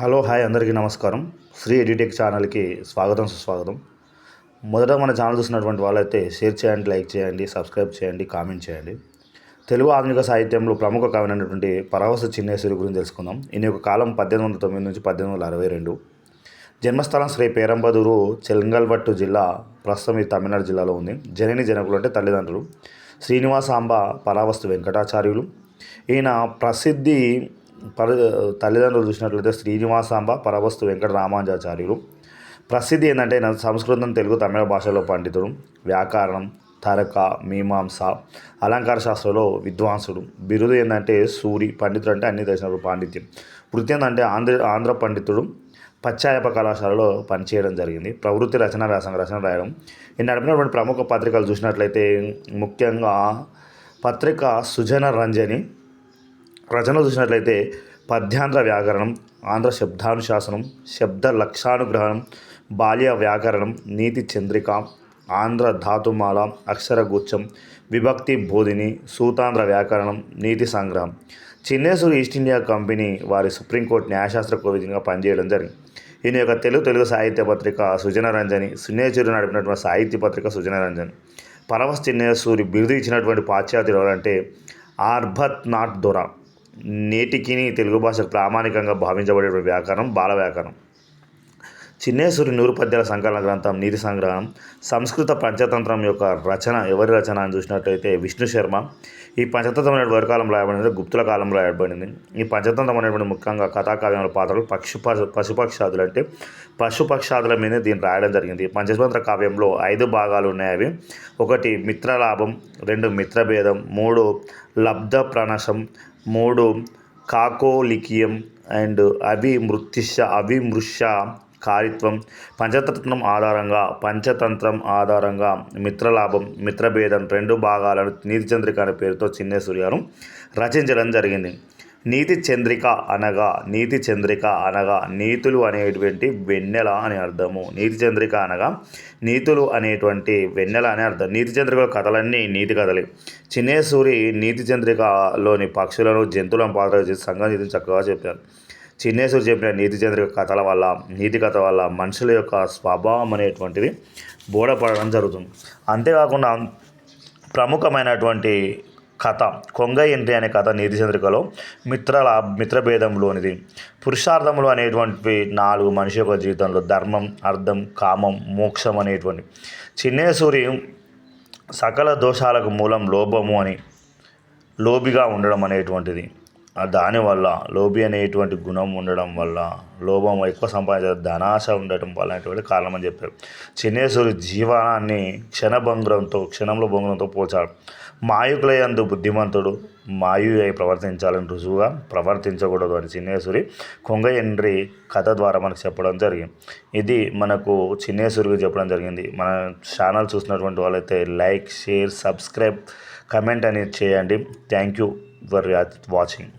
Hello hi అందరికీ నమస్కారం. Shri edtech ఛానల్కి స్వాగతం సుస్వాగతం. మొదట మన ఛానల్ చూసినటువంటి వాళ్ళైతే షేర్ చేయండి లైక్ చేయండి సబ్స్క్రైబ్ చేయండి కామెంట్ చేయండి. తెలుగు ఆధునిక సాహిత్యంలో ప్రముఖ కవి అయినటువంటి పరవశ చిన్నేశ్వరి గురించి తెలుసుకుందాం. ఈయన యొక్క కాలం పద్దెనిమిది వందల తొమ్మిది నుంచి పద్దెనిమిది వందల అరవై రెండు. జన్మస్థలం శ్రీ పేరంబదూరు చెలంగల్వట్టు జిల్లా ప్రస్తుతం ఇది తమిళనాడు జిల్లాలో ఉంది. జనని జనకులు అంటే తల్లిదండ్రులు. శ్రీనివాసాంబ పరావస్తు వెంకటాచార్యులు. ఈయన ప్రసిద్ధి పర తల్లిదండ్రులు చూసినట్లయితే శ్రీనివాసాంబ పరవస్తు వెంకట రామానుజాచార్యులు ప్రసిద్ధి ఏంటంటే సంస్కృతం తెలుగు తమిళ భాషలో పండితుడు వ్యాకరణం తరక మీమాంస అలంకార శాస్త్రంలో విద్వాంసుడు. బిరుదు ఏంటంటే సూరి పండితుడు అంటే అన్ని తెలిసినప్పుడు పాండిత్యం. వృత్తి ఏంటంటే ఆంధ్ర ఆంధ్ర పండితుడు పచ్చాయప కళాశాలలో పనిచేయడం జరిగింది. ప్రవృత్తి రచన వ్యాసం రచన రాయడం. ఈ నడిపినటువంటి ప్రముఖ పత్రికలు చూసినట్లయితే ముఖ్యంగా పత్రిక సుజన రంజని రచనలు చూసినట్లయితే పద్యాంధ్ర వ్యాకరణం ఆంధ్ర శబ్దానుశాసనం శబ్ద లక్షానుగ్రహణం బాల్య వ్యాకరణం నీతి చంద్రిక ఆంధ్ర ధాతుమాల అక్షరగుచ్చం విభక్తి బోధిని సూతాంధ్ర వ్యాకరణం నీతి సంగ్రహం. చిన్నేశ్వరి ఈస్ట్ ఇండియా కంపెనీ వారి సుప్రీంకోర్టు న్యాయశాస్త్ర కోవిధంగా పనిచేయడం జరిగింది. ఈయన యొక్క తెలుగు తెలుగు సాహిత్య పత్రిక సుజనరంజని రంజని నడిపినటువంటి సాహిత్య పత్రిక సుజనరంజని. రంజని చిన్నేశ్వరి బిరుదు ఇచ్చినటువంటి పాశ్చాత్యులు ఎవరంటే ఆర్భత్ నాట్ దొర. నేటికి తెలుగు భాషకు ప్రామాణికంగా భావించబడే వ్యాకరణం బాల వ్యాకరణం. చిన్నేశ్వరి నూరు పద్యాల సంకలన గ్రంథం నీతి సంగ్రహం సంస్కృత పంచతంత్రం యొక్క రచన ఎవరి రచన అని చూసినట్లయితే విష్ణు శర్మ. ఈ పంచతంత్రం అనేది వరి కాలంలో రాయబడింది గుప్తుల కాలంలో రాయబడింది. ఈ పంచతంత్రం అనేటువంటి ముఖ్యంగా కథాకావ్యంలో పాత్రలు పక్షు పశుపక్షాదులు అంటే పశుపక్షాదుల మీద దీన్ని రాయడం జరిగింది. పంచతంత్ర కావ్యంలో ఐదు భాగాలు ఉన్నాయి అవి. ఒకటి మిత్రలాభం రెండు మిత్రభేదం మూడు లబ్ధ ప్రణశం మూడు కాకోలికియం అండ్ అవిమృత్తిష అవిమృష కారిత్వం పంచతంత్రం ఆధారంగా పంచతంత్రం ఆధారంగా మిత్రలాభం మిత్రభేదం రెండు భాగాలను నీతి చంద్రిక అనే పేరుతో చిన్నేశ్వరి గారు రచించడం జరిగింది. నీతి చంద్రిక అనగా నీతి చంద్రిక అనగా నీతులు అనేటువంటి వెన్నెల అని అర్థము. నీతి చంద్రిక అనగా నీతులు అనేటువంటి వెన్నెల అనే అర్థం. నీతి చంద్రిక కథలన్నీ నీతి కథలే. చిన్నేశ్వరి నీతి చంద్రికలోని పక్షులను జంతువులను పాత్ర చేసి సంగతి చక్కగా చెప్పారు. చిన్నేశ్వరు చెప్పిన నీతి చంద్ర కథల వల్ల నీతి కథ వల్ల మనుషుల యొక్క స్వభావం అనేటువంటిది బోధపడడం జరుగుతుంది. అంతేకాకుండా ప్రముఖమైనటువంటి కథ కొంగ ఇంటి అనే కథ నీతి చంద్రికలో మిత్రల మిత్రభేదంలోనిది. పురుషార్థములు అనేటువంటి నాలుగు మనిషి యొక్క జీవితంలో ధర్మం అర్థం కామం మోక్షం అనేటువంటి. చిన్నేశ్వరి సకల దోషాలకు మూలం లోభము అని లోబిగా ఉండడం అనేటువంటిది. దానివల్ల లోబి అనేటువంటి గుణం ఉండడం వల్ల లోభం ఎక్కువ సంపాదించే ధనాశ ఉండటం వల్ల అనేటువంటి కారణం అని చెప్పారు. చిన్నేశ్వరి జీవనాన్ని క్షణభంగ్రంతో క్షణంలో భంగ్రంతో పోల్చాడు మాయుకులయందు బుద్ధిమంతుడు మాయు అయి ప్రవర్తించాలని రుజువుగా ప్రవర్తించకూడదు అని చిన్నేశ్వరి కొంగ ఎండ్రి కథ ద్వారా మనకు చెప్పడం జరిగింది. ఇది మనకు చిన్నేశ్వరికి చెప్పడం జరిగింది. మన ఛానల్ చూసినటువంటి వాళ్ళైతే లైక్ షేర్ సబ్స్క్రైబ్ కమెంట్ అనేది చేయండి. Thank you. For watching